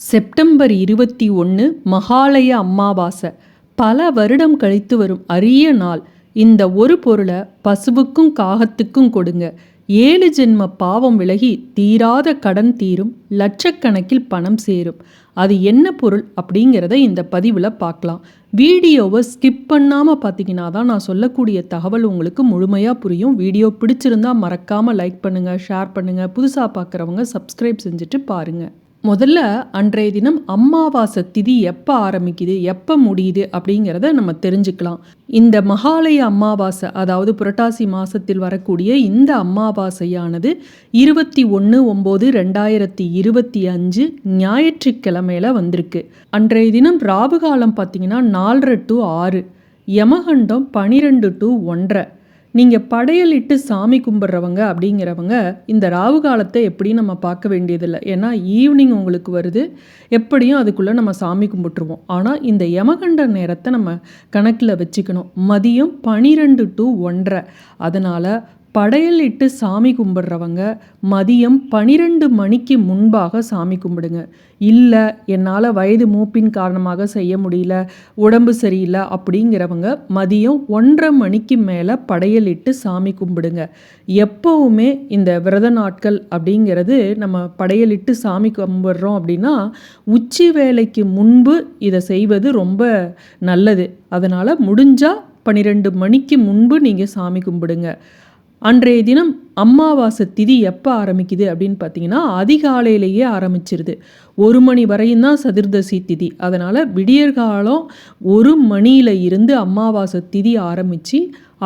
September இருபத்தி ஒன்று மகாலய அமாவாசை பல வருடம் கழித்து வரும் அரிய நாள். இந்த ஒரு பொருளை பசுவுக்கும் காகத்துக்கும் கொடுங்க. ஏழு ஜென்ம பாவம் விலகி தீராத கடன் தீரும் லட்சக்கணக்கில் பணம் சேரும். அது என்ன பொருள் அப்படிங்கிறத இந்த பதிவில் பார்க்கலாம். வீடியோவை ஸ்கிப் பண்ணாமல் பார்த்தீங்கன்னா தான் நான் சொல்லக்கூடிய தகவல் உங்களுக்கு முழுமையாக புரியும். வீடியோ பிடிச்சிருந்தா மறக்காமல் லைக் பண்ணுங்கள் ஷேர் பண்ணுங்கள் புதுசாக பார்க்குறவங்க சப்ஸ்கிரைப் செஞ்சுட்டு பாருங்கள் முதல்ல அன்றைய தினம் அமாவாசை திதி எப்போ ஆரம்பிக்குது எப்போ முடியுது அப்படிங்கிறத நம்ம தெரிஞ்சுக்கலாம். இந்த மகாலய அமாவாசை அதாவது புரட்டாசி மாதத்தில் வரக்கூடிய இந்த அமாவாசையானது இருபத்தி ஒன்று ஒம்பது ரெண்டாயிரத்தி இருபத்தி அஞ்சு ஞாயிற்றுக்கிழமையில் வந்திருக்கு. அன்றைய தினம் ராவு காலம் பார்த்திங்கன்னா நாலரை டு ஆறு யமகண்டம் பனிரெண்டு டு ஒன்றரை. நீங்கள் படையலிட்டு சாமி கும்பிட்றவங்க அப்படிங்கிறவங்க இந்த ராவு காலத்தை எப்படி நம்ம பார்க்க வேண்டியதில்லை. ஏன்னா ஈவினிங் உங்களுக்கு வருது. எப்படியும் அதுக்குள்ளே நம்ம சாமி கும்பிட்டுருவோம். ஆனால் இந்த யமகண்ட நேரத்தை நம்ம கணக்கில் வச்சுக்கணும். மதியம் பனிரெண்டு டு ஒன்றரை. அதனால் படையல் இட்டு சாமி கும்பிட்றவங்க மதியம் பனிரெண்டு மணிக்கு முன்பாக சாமி கும்பிடுங்க. இல்லை என்னால் வயது மூப்பின் காரணமாக செய்ய முடியல உடம்பு சரியில்லை அப்படிங்கிறவங்க மதியம் ஒன்றரை மணிக்கு மேலே படையல் இட்டு சாமி கும்பிடுங்க. எப்போவுமே இந்த விரத நாட்கள் அப்படிங்கிறது நம்ம படையலிட்டு சாமி கும்பிட்றோம் அப்படின்னா உச்சி வேலைக்கு முன்பு இதை செய்வது ரொம்ப நல்லது. அதனால் முடிஞ்சால் பன்னிரெண்டு மணிக்கு முன்பு நீங்கள் சாமி கும்பிடுங்க. அன்றைய தினம் அமாவாசை திதி எப்போ ஆரம்பிக்குது அப்படின்னு பார்த்தீங்கன்னா அதிகாலையிலேயே ஆரம்பிச்சிருது. ஒரு மணி வரையும் தான் சதுர்தசி திதி. அதனால் விடியற்காலம் ஒரு மணியில் இருந்து அமாவாசை திதி ஆரம்பித்து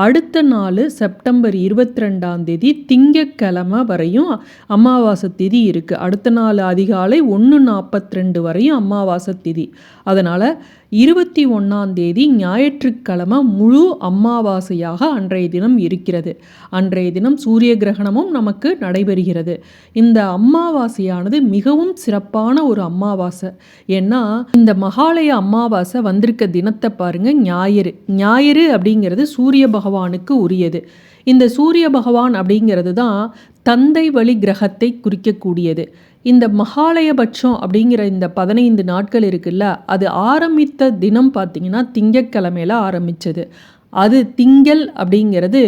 அடுத்த நாள் செப்டம்பர் இருபத்தி ரெண்டாம் தேதி திங்கக்கிழமை வரையும் அமாவாசை திதி இருக்குது அடுத்த நாள் அதிகாலை ஒன்று நாற்பத்தி ரெண்டு வரையும் அமாவாசை திதி. அதனால் இருபத்தி ஒன்றாம் தேதி ஞாயிற்றுக்கிழமை முழு அமாவாசையாக அன்றைய தினம் இருக்கிறது. அன்றைய தினம் சூரிய கிரகணமும் நமக்கு நடைபெறுகிறது. இந்த அமாவாசையானது மிகவும் சிறப்பான ஒரு அமாவாசை. ஏன்னா இந்த மகாலய அமாவாசை வந்திருக்க தினத்தை பாருங்க ஞாயிறு. ஞாயிறு அப்படிங்கிறது சூரிய பகவானுக்கு உரியது. இந்த சூரிய பகவான் அப்படிங்கிறது தான் தந்தை வழி கிரகத்தை குறிக்கக்கூடியது. இந்த மகாலயபட்சம் அப்படிங்கிற இந்த பதினைந்து நாட்கள் இருக்குல்ல அது ஆரம்பித்த தினம் பார்த்திங்கன்னா திங்கக்கிழமையில் ஆரம்பித்தது அது திங்கள் அப்படிங்கிறது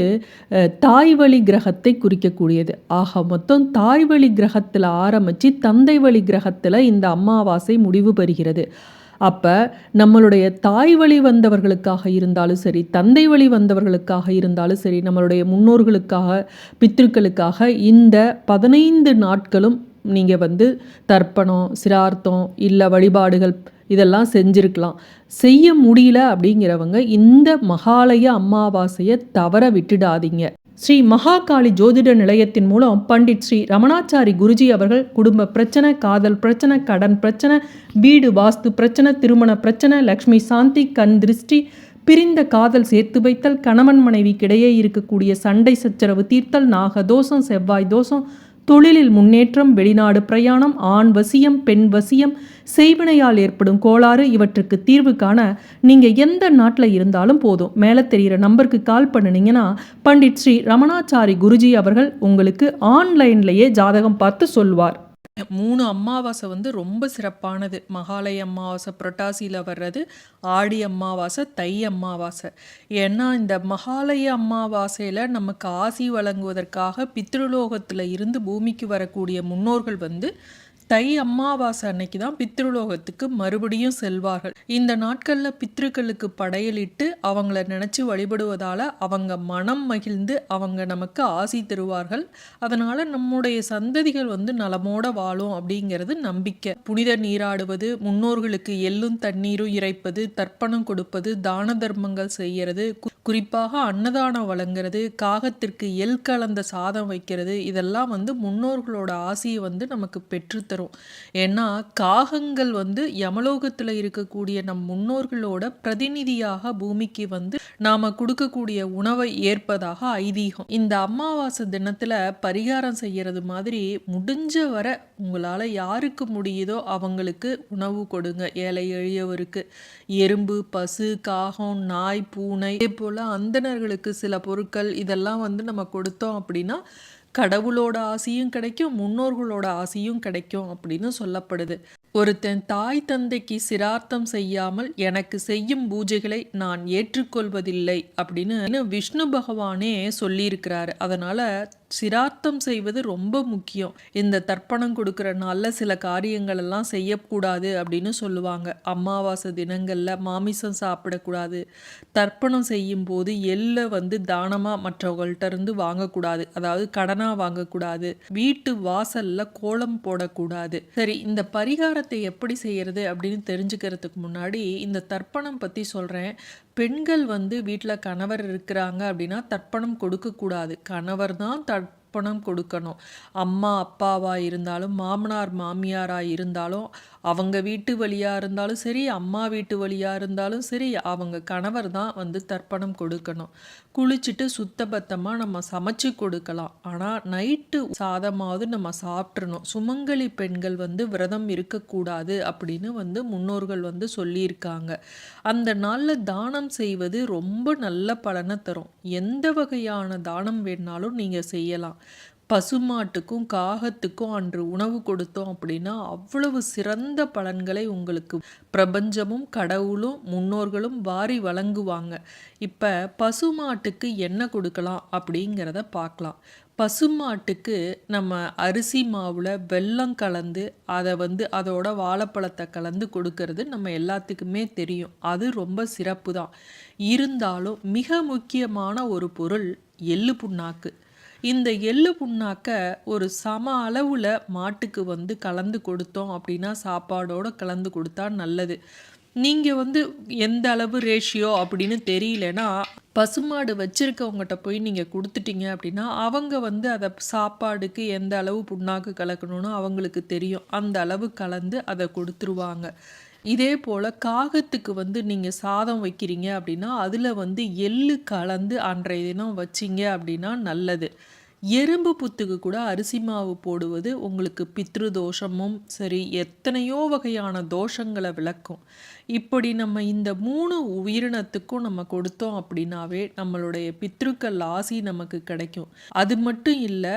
தாய் வழி கிரகத்தை குறிக்கக்கூடியது. ஆக மொத்தம் தாய் வழி கிரகத்தில் ஆரம்பித்து தந்தை வழி கிரகத்தில் இந்த அமாவாசை முடிவு பெறுகிறது. அப்போ நம்மளுடைய தாய் வழி வந்தவர்களுக்காக இருந்தாலும் சரி தந்தை வழி வந்தவர்களுக்காக இருந்தாலும் சரி நம்மளுடைய முன்னோர்களுக்காக பித்திருக்களுக்காக இந்த பதினைந்து நாட்களும் நீங்கள் வந்து தர்ப்பணம் சிரார்த்தம் இல்லை வழிபாடுகள் இதெல்லாம் செஞ்சுருக்கலாம். செய்ய முடியல அப்படிங்கிறவங்க இந்த மகாலய அமாவாசையை தவற விட்டுடாதீங்க. ஸ்ரீ மகாகாளி ஜோதிட நிலையத்தின் மூலம் பண்டிட் ஸ்ரீ ரமணாச்சாரி குருஜி அவர்கள் குடும்ப பிரச்சனை காதல் பிரச்சனை கடன் பிரச்சனை வீடு வாஸ்து பிரச்சனை திருமண பிரச்சனை லக்ஷ்மி சாந்தி கண் திருஷ்டி பிரிந்த காதல் சேர்த்து வைத்தல் கணவன் மனைவிக்கிடையே இருக்கக்கூடிய சண்டை சச்சரவு தீர்த்தல் நாகதோஷம் செவ்வாய் தோஷம் தொழிலில் முன்னேற்றம் வெளிநாடு பிரயாணம் ஆண் வசியம் பெண் வசியம் செய்வினையால் ஏற்படும் கோளாறு இவற்றுக்கு தீர்வு காண நீங்கள் எந்த நாட்டில் இருந்தாலும் போதும். மேலே தெரிகிற நம்பருக்கு கால் பண்ணினீங்கன்னா பண்டிட் ஸ்ரீ ரமணாச்சாரி குருஜி அவர்கள் உங்களுக்கு ஆன்லைன்லேயே ஜாதகம் பார்த்து சொல்வார் மூணு அமாவாசை வந்து ரொம்ப சிறப்பானது. மகாலய அமாவாசை புரட்டாசியில் வர்றது ஆடி அமாவாசை தை அமாவாசை ஏன்னா இந்த மகாலய அமாவாசையில் நமக்கு ஆசி வழங்குவதற்காக பித்ருலோகத்தில் இருந்து பூமிக்கு வரக்கூடிய முன்னோர்கள் வந்து தை அம்மாவாசை அன்னைக்கு தான் பித்ருலோகத்துக்கு மறுபடியும் செல்வார்கள். இந்த நாட்களில் பித்ருக்களுக்கு படையலிட்டு அவங்கள நினச்சி வழிபடுவதால் அவங்க மனம் மகிழ்ந்து அவங்க நமக்கு ஆசி தருவார்கள். அதனால் நம்முடைய சந்ததிகள் வந்து நலமோட வாழும் அப்படிங்கிறது நம்பிக்கை. புனித நீராடுவது முன்னோர்களுக்கு எள்ளும் தண்ணீரும் இறைப்பது தர்ப்பணம் கொடுப்பது தான தர்மங்கள் செய்கிறது குறிப்பாக அன்னதானம் வழங்குறது காகத்திற்கு எல் கலந்த சாதம் வைக்கிறது இதெல்லாம் வந்து முன்னோர்களோட ஆசையை வந்து நமக்கு தரும். ஏன்னா காகங்கள் வந்து யமலோகத்தில் இருக்கக்கூடிய நம் முன்னோர்களோட பிரதிநிதியாக பூமிக்கு வந்து நாம் கொடுக்கக்கூடிய உணவை ஏற்பதாக ஐதீகம். இந்த அமாவாசை தினத்தில் பரிகாரம் செய்கிறது மாதிரி முடிஞ்ச வர உங்களால் யாருக்கு முடியுதோ அவங்களுக்கு உணவு கொடுங்க. ஏழை எளியவருக்கு. எறும்பு பசு காகம் நாய் பூனை இதே போல் அந்தணர்களுக்கு சில பொருட்கள் இதெல்லாம் வந்து நம்ம கொடுத்தோம் அப்படின்னா கடவுளோட ஆசையும் கிடைக்கும் முன்னோர்களோட ஆசையும் கிடைக்கும் அப்படின்னு சொல்லப்படுது. ஒருத்தன் தாய் தந்தைக்கு சிரார்த்தம் செய்யாமல் எனக்கு செய்யும் பூஜைகளை நான் ஏற்றுக்கொள்வதில்லை அப்படின்னு விஷ்ணு பகவானே சொல்லியிருக்கிறாரு. அதனால சிரார்த்தம் செய்வது ரொம்ப முக்கியம். இந்த தர்ப்பணம் கொடுக்குற நாளில் சில காரியங்கள் எல்லாம் செய்யக்கூடாது அப்படின்னு சொல்லுவாங்க. அமாவாசை தினங்களில் மாமிசம் சாப்பிடக்கூடாது. தர்ப்பணம் செய்யும் போது எள்ளை வந்து தானமாக மற்றவங்கள்ட்ட இருந்து வாங்கக்கூடாது. அதாவது கடனாக வாங்கக்கூடாது. வீட்டு வாசலில் கோலம் போடக்கூடாது. சரி இந்த பரிகாரத்தை எப்படி செய்யறது அப்படின்னு தெரிஞ்சுக்கிறதுக்கு முன்னாடி இந்த தர்ப்பணம் பற்றி சொல்கிறேன் பெண்கள் வந்து வீட்டில் கணவர் இருக்கிறாங்க அப்படின்னா தர்ப்பணம் கொடுக்கக்கூடாது. கணவர் தான் பணம் கொடுக்கணும். அம்மா அப்பாவாக இருந்தாலும் மாமனார் மாமியாராக இருந்தாலும் அவங்க வீட்டு வழியாக இருந்தாலும் சரி அம்மா வீட்டு வழியாக இருந்தாலும் சரி அவங்க கணவர் தான் வந்து தர்ப்பணம் கொடுக்கணும். குளிச்சுட்டு சுத்தபத்தமாக நம்ம சமைச்சு கொடுக்கலாம். ஆனால் நைட்டு சாதமாவது நம்ம சாப்பிட்றணும் சுமங்கலி பெண்கள் வந்து விரதம் இருக்கக்கூடாது அப்படின்னு வந்து முன்னோர்கள் வந்து சொல்லியிருக்காங்க. அந்த நாளில் தானம் செய்வது ரொம்ப நல்ல பலனை தரும். எந்த வகையான தானம் வேணாலும் நீங்கள் செய்யலாம். பசுமாட்டுக்கும் காகத்துக்கும் அன்று உணவு கொடுத்தோம் அப்படின்னா அவ்வளவு சிறந்த பலன்களை உங்களுக்கு பிரபஞ்சமும் கடவுளும் முன்னோர்களும் வாரி வழங்குவாங்க. இப்போ பசுமாட்டுக்கு என்ன கொடுக்கலாம் அப்படிங்கிறத பார்க்கலாம். பசுமாட்டுக்கு நம்ம அரிசி மாவில் வெல்லம் கலந்து அதை வந்து அதோட வாழைப்பழத்தை கலந்து கொடுக்கறது நம்ம எல்லாத்துக்குமே தெரியும். அது ரொம்ப சிறப்பு தான் இருந்தாலும் மிக முக்கியமான ஒரு பொருள் எள்ளு புண்ணாக்கு. இந்த எள்ளு புண்ணாக்க ஒரு சம அளவில் மாட்டுக்கு வந்து கலந்து கொடுத்தோம் அப்படின்னா சாப்பாடோடு கலந்து கொடுத்தா நல்லது. நீங்கள் வந்து எந்த அளவு ரேஷியோ அப்படின்னு தெரியலனா பசுமாடு வச்சுருக்கவங்ககிட்ட போய் நீங்கள் கொடுத்துட்டீங்க அப்படின்னா அவங்க வந்து அதை சாப்பாடுக்கு எந்த அளவு புண்ணாக்கு கலக்கணும்னு அவங்களுக்கு தெரியும். அந்த அளவு கலந்து அதை கொடுத்துருவாங்க. இதே போல் காகத்துக்கு வந்து நீங்கள் சாதம் வைக்கிறீங்க அப்படின்னா அதில் வந்து எள்ளு கலந்து அன்றைய தினம் வச்சிங்க அப்படின்னா நல்லது. எறும்பு புத்துக்கு கூட அரிசி மாவு போடுவது உங்களுக்கு பித்ரு தோஷமும் சரி எத்தனையோ வகையான தோஷங்களை விளக்கும். இப்படி நம்ம இந்த மூணு உயிரினத்துக்கும் நம்ம கொடுத்தோம் அப்படின்னாவே நம்மளுடைய பித்ருக்கள் ஆசி நமக்கு கிடைக்கும். அது மட்டும் இல்லை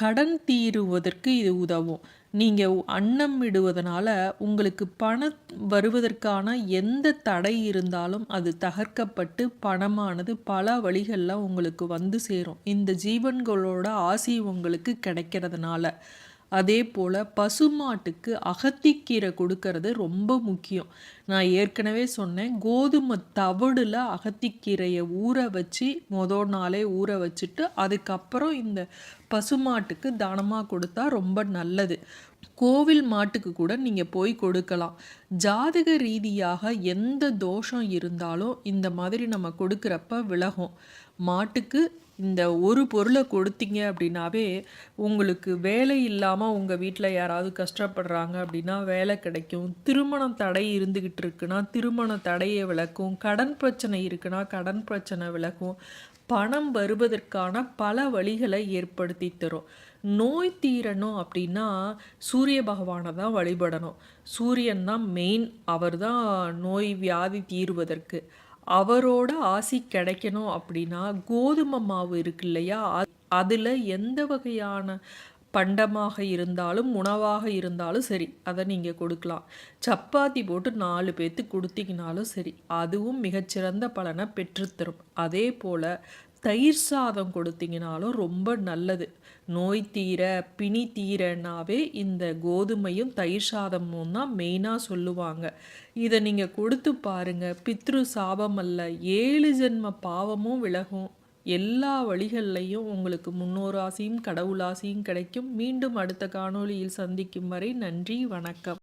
கடன் தீருவதற்கு இது உதவும். நீங்கள் அன்னம் விடுவதனால உங்களுக்கு பணம் வருவதற்கான எந்த தடை இருந்தாலும் அது தகர்க்கப்பட்டு பணமானது பல வழிகளில் உங்களுக்கு வந்து சேரும். இந்த ஜீவன்களோட ஆசி உங்களுக்கு கிடைக்கிறதுனால. அதே போல் பசுமாட்டுக்கு அகத்திக்கீரை கொடுக்கறது ரொம்ப முக்கியம். நான் ஏற்கனவே சொன்னேன் கோதுமை தவிடில் அகத்திக்கீரையை ஊற வச்சு மொதல் நாளே ஊற வச்சுட்டு அதுக்கப்புறம் இந்த பசுமாட்டுக்கு தானமாக கொடுத்தா ரொம்ப நல்லது. கோவில் மாட்டுக்கு கூட நீங்கள் போய் கொடுக்கலாம். ஜாதக ரீதியாக எந்த தோஷம் இருந்தாலும் இந்த மாதிரி நம்ம கொடுக்குறப்ப விலகும். மாட்டுக்கு இந்த ஒரு பொருளை கொடுத்தீங்க அப்படின்னாவே உங்களுக்கு வேலை இல்லாமல் உங்கள் வீட்டில் யாராவது கஷ்டப்படுறாங்க அப்படின்னா வேலை கிடைக்கும். திருமணம் தடை இருந்துக்கிட்டு இருக்குன்னா திருமண தடையை விளக்கும். கடன் பிரச்சனை இருக்குன்னா கடன் பிரச்சனை விளக்கும். பணம் வருவதற்கான பல வழிகளை ஏற்படுத்தி தரும். நோய் தீரணும் அப்படின்னா சூரிய பகவானை தான் வழிபடணும். சூரியன் தான் மெயின் அவர் தான் நோய் வியாதி தீர்வதற்கு. அவரோட ஆசி கிடைக்கணும் அப்படின்னா கோதுமை மாவு இருக்கு இல்லையா? அதில் எந்த வகையான பண்டமாக இருந்தாலும் உணவாக இருந்தாலும் சரி அதை நீங்கள் கொடுக்கலாம். சப்பாத்தி போட்டு நாலு பேர்த்து கொடுத்தீங்கனாலும் சரி அதுவும் மிகச்சிறந்த பலனை பெற்றுத்தரும் அதே போல் தயிர் சாதம் கொடுத்தீங்கனாலும் ரொம்ப நல்லது. நோய் தீர பிணி தீரனாவே இந்த கோதுமையும் தயிர் சாதமும் தான் மெயினாக சொல்லுவாங்க. இதை நீங்கள் கொடுத்து பாருங்கள் பித்ரு சாபம் அல்ல ஏழு ஜென்ம பாவமும் விலகும். எல்லா வழிகள்லையும் உங்களுக்கு முன்னோராசியும் கடவுளாசியும் கிடைக்கும். மீண்டும் அடுத்த காணொளியில் சந்திக்கும் வரை நன்றி வணக்கம்.